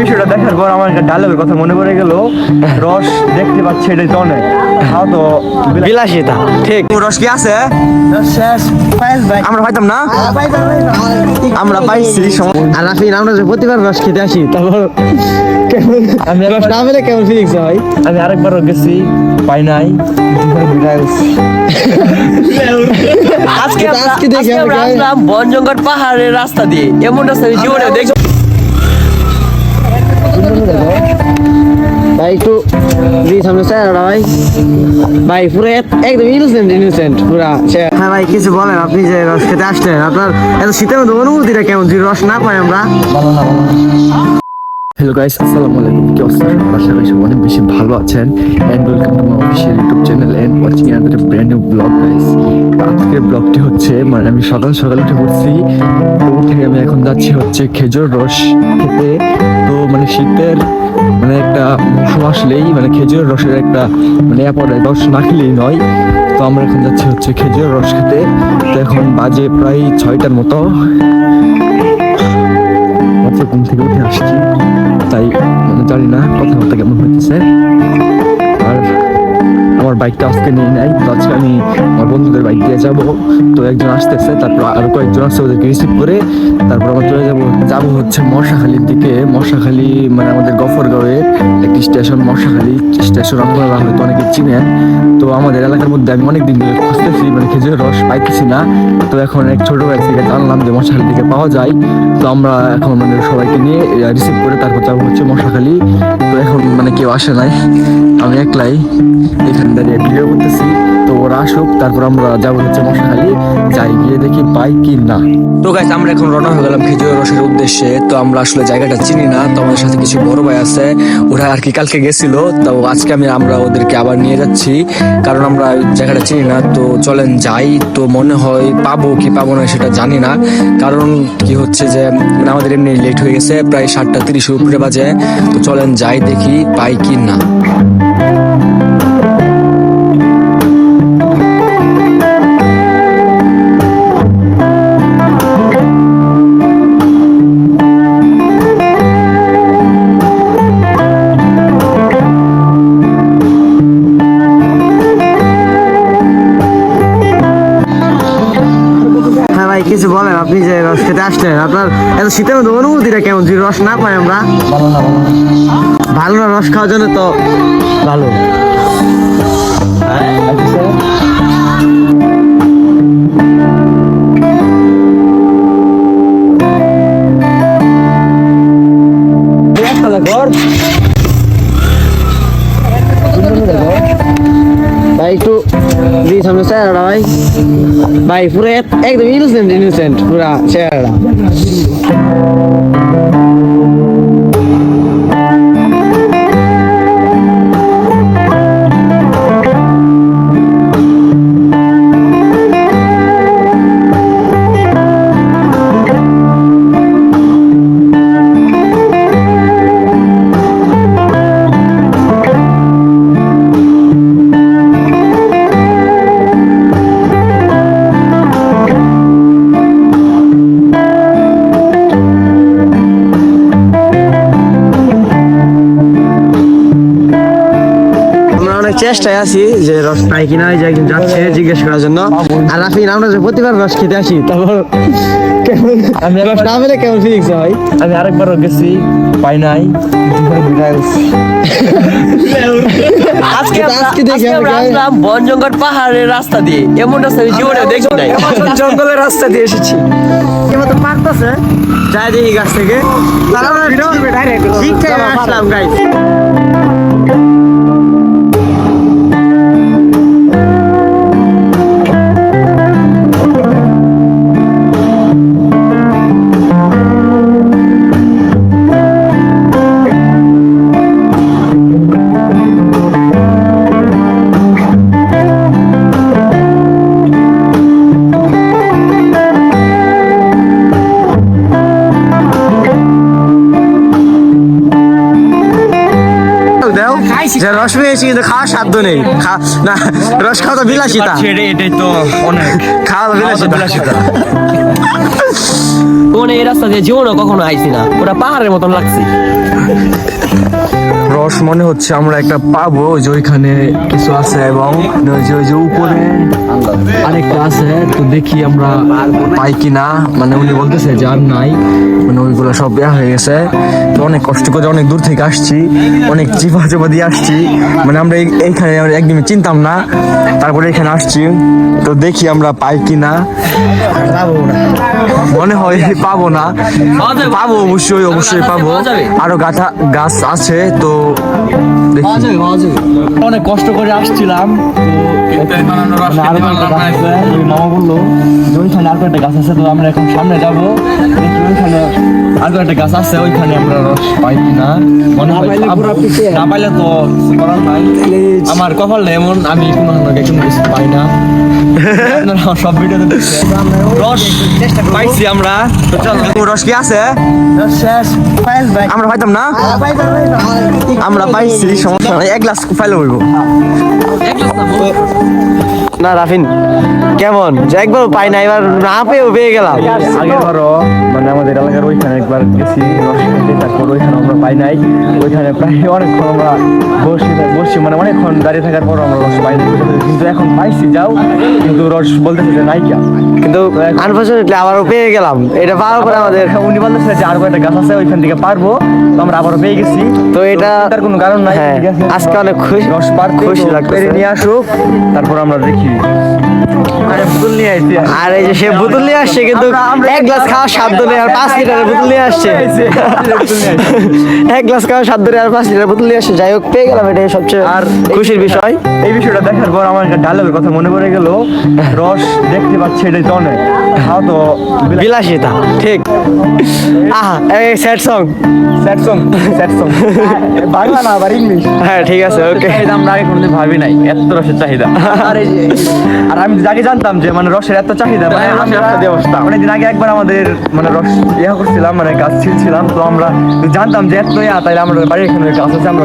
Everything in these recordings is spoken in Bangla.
বিষয়টা দেখার পর আমার একটা ডায়লগের কথা মনে পড়ে গেল। রস দেখতে পাচ্ছি এটাই তো অনেক তাও তো বিলাসিতা। ঠিক। রস কি আছে? আমরা পাইতাম না? আমরা পাইছি আর রাফিন আমরা যে প্রতিবার রস খেতে আসি তারপর আমি রস না পেলে কেমন ফিলিংস হয়? আমি আরেকবারও গেছি পাই নাই। আজকে আজকে দেখি আমরা আসলাম বনজঙ্গল পাহাড়ের রাস্তা দিয়ে। এমন রাস্তা জীবনে ভাই একটু দিদি সামনে স্যার ভাই। ভাই পুরো এক- একদম ইনোসেন্ট ইনোসেন্ট পুরা হ্যাঁ ভাই কিছু বলেন আপনি যে রস খেতে আসলেন। আপনার এত শীতের মধ্যে অনুভূতিটা কেমন? যদি রস না পাই আমরা? হ্যালো গাইস আসসালামু আলাইকুম। কি অবস্থা? আশা করি সবাই অনেক বেশি ভালো আছেন। And welcome to my official YouTube channel and watching another brand new blog guys আজকের ব্লগটি হচ্ছে মানে আমি সকাল সকাল উঠে পড়ছি তো উঠে আমি এখন যাচ্ছি হচ্ছে খেজুর রস খেতে। মানে শীতের মানে একটা মৌসুম আসলেই মানে খেজুরের রসের একটা মানে এরপরে রস না খেলেই নয়। তো আমরা এখন যাচ্ছি হচ্ছে খেজুরের রস খেতে। তো এখন বাজে প্রায় ছয়টার মতো। ঘুম থেকে উঠে আসছি। তাই মানে জানি না কথাবার্তা কেমন আর আমার বাইকটা আজকে নিয়ে নেয়। তো আজকে আমি আমার বন্ধুদের বাইক দিয়ে যাব। তো একজন আসতেছে, তারপর আরও কয়েকজন আসছে ওদেরকে রিসিভ করে, তারপর আমরা চলে যাব। যাব হচ্ছে মশাখালীর দিকে। মশাখালী মানে আমাদের গফরগাঁওয়ের একটি স্টেশন, মশাখালী স্টেশন আপনারা হয়তো অনেকে চিনেন। তো আমাদের এলাকার মধ্যে আমি অনেক দিন ধরে খুঁজতেছি মানে খেজুরের রস পাইতেছি না। তো এখন এক ছোট ভাই থেকে জানলাম যে মশাখালী থেকে পাওয়া যায়। তো আমরা এখন মানে সবাইকে নিয়ে রিসিভ করে তারপর যাব হচ্ছে মশাখালী। তো এখন মানে কেউ আসে নাই। আমি একলাই এখানে দাঁড়িয়ে ভিডিও করতেছি। তো ওরা আসুক, তারপর আমরা যাব হচ্ছে মশাখালী। যাই গিয়ে দেখি পাই কি না। তো গাইস আমরা এখন রওনা হয়ে গেলাম খেজুর রসের উদ্দেশ্যে। তো আমরা আসলে জায়গাটা চিনি না, তো আমাদের সাথে কিছু বড় ভাই আছে। ওরা আর কি কালকে গেছিল, তো আজকে আমি, আমরা ওদেরকে আবার নিয়ে যাচ্ছি। কারণ আমরা জায়গাটা চিনি না, তো চলেন যাই। তো মনে হয় পাবো কি পাবো না সেটা জানি না। কারণ কি হচ্ছে যে মানে আমাদের এমনি লেট হয়ে গেছে, প্রায় সাতটা তিরিশের উপরে বাজে। তো চলেন যাই দেখি পাই কি না। আসলেন। আপনার এত শীতের মধ্যে অনুভূতিটা কেমন? যদি রস না পাই আমরা। ভালো না, রস খাওয়ার জন্য তো ভালো। ভাই একটু দিদি সামনে চেহারাটা ভাই। ভাই পুরো এক- একদম ইনোসেন্ট ইনোসেন্ট পুরা চেহারাটা। চেষ্টায় আছি যে রস পাই কিনা যাচ্ছে জিজ্ঞেস করার জন্য। আর রাফিন আমরা যে প্রতিবার রস খেতে আসি তারপর কেমন আমি রস না পেলে কেমন ফিলিংস হয়? আমি আরেকবারও গেছি পাই নাই। আজকে আজকে দেখি আসলাম বনজঙ্গল পাহাড়ের রাস্তা দিয়ে। এমন রাস্তা আমি জীবনে দেখি নাই জঙ্গলের রাস্তা দিয়ে এসেছি। তো পারতেছে যাই দেখি গাছ থেকে। ঠিক টাইমে আসলাম গাইস রস পেয়েছি কিন্তু খাওয়ার সাধ্য নেই। না রস খাওয়া তো বিলাসিতা। এটাই তো অনেক। খাওয়া বিলাসিতা। কোন এই রাস্তা দিয়ে জীবনও কখনো আইছি না। ওটা পাহাড়ের মতন লাগছে। রস মনে হচ্ছে আমরা একটা পাবো যে ওইখানে কিছু আছে এবং যে ওই যে উপরে আরেকটা আছে তো দেখি আমরা পাই কিনা। মানে উনি বলতেছে যার নাই। মানে ওইগুলো সব বেয়া হয়ে গেছে। তো অনেক কষ্ট করে অনেক দূর থেকে আসছি অনেক চিপা চাপা দিয়ে আসছি। মানে আমরা এই- এইখানে আমরা একদমই চিনতাম না তারপরে এখানে আসছি। তো দেখি আমরা পাই কিনা। মনে হয় পাবো না। পাবো অবশ্যই অবশ্যই পাবো। আরও গাথা গাছ আছে তো দেখি। অনেক কষ্ট করে আসছিলাম। তো আরও কয়েকটা গাছ আছে মামা বলল ওইখানে আর কয়েকটা গাছ আছে তো আমরা এখন সামনে যাব। ওইখানে আর কয়েকটা গাছ আছে ওইখানে আমরা না আমার কপালটা এমন আমি পাই না কি আছে না আমরা সমস্যা নাই না রাফিন কেমন যে একবার পাই না এবার না পেয়েও পেয়ে গেলাম আগের বারও মানে আমাদের এলাকার ওইখানে একবার গেছি তারপর ওইখানে আমরা পাই নাই। ওইখানে প্রায় অনেকক্ষণ আমরা বসে বসছি মানে অনেকক্ষণ দাঁড়িয়ে থাকার পর আমরা রস পাই নাই কিন্তু এখন পাইছি যাও। কিন্তু রস বলতেছে যে নাইকা কিন্তু আনফর্চুনেটলি আবারও পেয়ে গেলাম। এটা পাওয়ার পরে আমাদের উনি বলতেছে যে আর কয়েকটা গাছ আছে ওইখান থেকে পারব। তো আমরা আবারও পেয়ে গেছি। তো এটা তার কোনো কারণ নাই হ্যাঁ, আজকে অনেক খুশি রস পার খুশি লাগতেছে। নিয়ে আসুক তারপর আমরা দেখি। আর এই যে সে বোতল নিয়ে আসছে কিন্তু এক গ্লাস খাওয়ার সাধ্য নেই আর পাঁচ লিটারের বোতল নিয়ে আসছে। এক গ্লাস খাওয়া সাত ধরে আর পাঁচ লিটার বোতল নিয়ে আসে। যাই হোক পেয়ে গেলাম এটাই সবচেয়ে আর খুশির বিষয় এই বিষয়টা দেখার পর আমার একটা ডায়লগের কথা মনে পড়ে গেল। রস দেখতে পাচ্ছি এটাই তো অনেক। খাও তো বিলাসিতা ঠিক। আহা এই sad song sad song sad song Bangla না আবার ইংলিশ হ্যাঁ ঠিক আছে ওকে আমরা আগে কোনোদিন ভাবি নাই এত রসের চাহিদা। আর এই আর আমি আগে জানতাম যে মানে রসের এত চাহিদা মানে রসের রাস্তা দিয়ে বসতাম অনেকদিন আগে একবার আমাদের মানে রস ইয়া করছিলাম মানে গাছ ছিলছিলাম তো আমরা জানতাম যে এত ইয়া আমরা বাড়ির এখানে গাছ আছে আমরা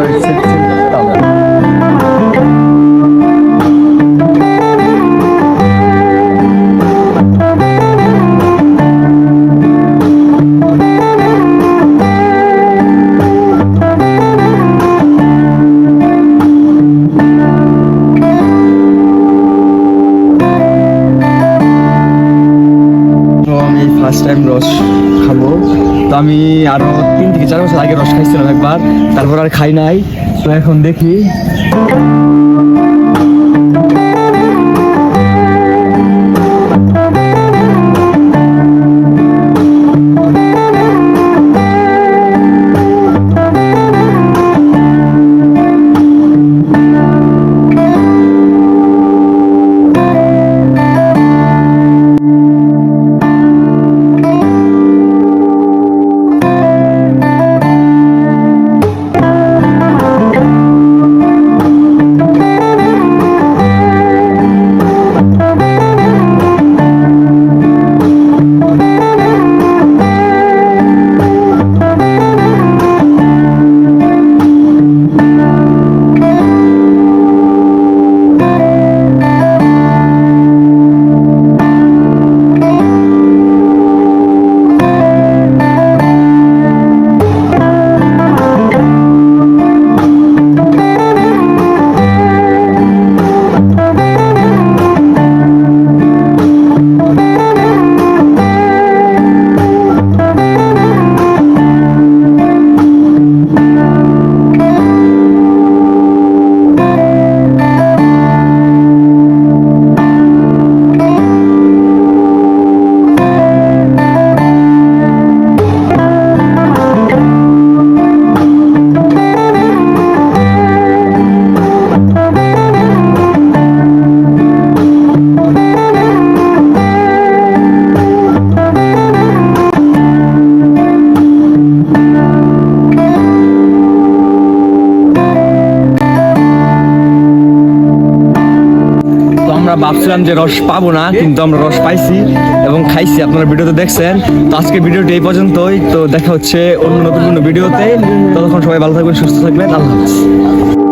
তো আমি আরও তিন থেকে চার বছর আগে রস খাইছিলাম একবার, তারপর আর খাই নাই। তো এখন দেখি। আমরা ভাবছিলাম যে রস পাবো না, কিন্তু আমরা রস পাইছি এবং খাইছি। আপনারা ভিডিওতে দেখছেন। তো আজকে ভিডিওটি এই পর্যন্তই। তো দেখা হচ্ছে অন্য নতুন কোনো ভিডিওতে। ততক্ষণ সবাই ভালো থাকবেন, সুস্থ থাকবেন। আল্লাহ হাফিজ।